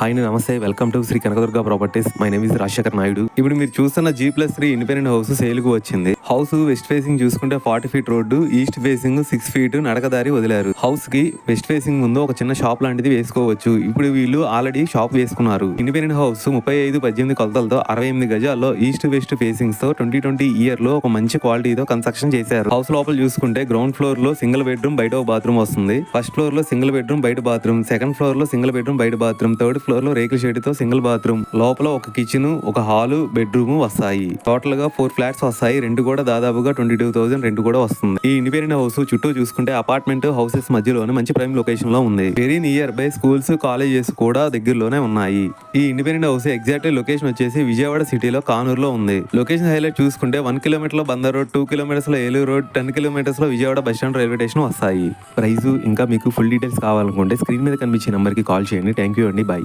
Hi నమస్తే. Welcome to Sri Kanakadurga properties my name is Rajasekhar Naidu. ఇప్పుడు మీరు చూస్తున్న G plus three independent house సేల్కు వచ్చింది. House west facing చూసుకుంటే forty feet road east facing six feet నడకదారి వదిలారు. హౌస్కి west facing ముందు ఒక చిన్న షాప్ లాంటిది వేసుకోవచ్చు. ఇప్పుడు వీళ్ళు ఆల్రెడీ షాప్ వేసుకున్నారు. ఇండిపెండెంట్ హౌస్ ముప్పై ఐదు పద్దెనిమిది కొలతలతో అరవై ఎనిమిది గజాల్లో ఈస్ట్ వెస్ట్ ఫేసింగ్స్తో ట్వంటీ ట్వంటీ ఇయర్లో ఒక మంచి క్వాలిటీతో కన్స్ట్రక్షన్ చేశారు. హౌస్ లోపల చూసుకుంటే గ్రౌండ్ ఫ్లోర్లో సింగిల్ బెడ్రూమ్ బయట బాత్రూమ్ వస్తుంది. ఫస్ట్ ఫ్లోర్లో సింగిల్ బెడ్రూమ్ బయట బాత్రూమ్ సెకండ్ ఫ్లోర్లో సింగిల్ బెడ్రూమ్ బయట బాత్రూమ్ థర్డ్ ఫ్లోర్లో రేకుల షెడ్తో సింగిల్ బాత్రూమ్. లోపల ఒక కిచెన్ ఒక హాలు బెడ్రూమ్ వస్తాయి. టోటల్గా ఫోర్ ఫ్లాట్స్ వస్తాయి. రెండు కూడా దాదాపుగా ట్వంటీ టూ థౌసండ్ రెండు కూడా వస్తుంది. ఈ ఇండిపెండెంట్ హౌస్ చుట్టూ చూసుకుంటే అపార్ట్మెంట్ హౌసెస్ మధ్యలోనే మంచి ప్రైమ్ లొకేషన్లో ఉంది. Very near by schools colleges కూడా దగ్గరలోనే ఉన్నాయి. ఈ ఇండిపెండెంట్ హౌస్ ఎగ్జాక్ట్ లొకేషన్ వచ్చేసి విజయవాడ సిటీలో కానూరులో ఉంది. లొకేషన్ హైలైట్ చూసుకుంటే వన్ కిలోమీటర్లో బందర్ రోడ్ టూ కిలోమీటర్స్లో Eluru road ten కిలోమీటర్స్లో Vijayawada bus stand railway station వస్తాయి. ప్రైస్ ఇంకా మీకు ఫుల్ డీటెయిల్స్ కావాలనుకుంటే స్క్రీన్ మీద కనిపించే నెంబర్కి కాల్ చేయండి. థ్యాంక్ యూ అండి. బై.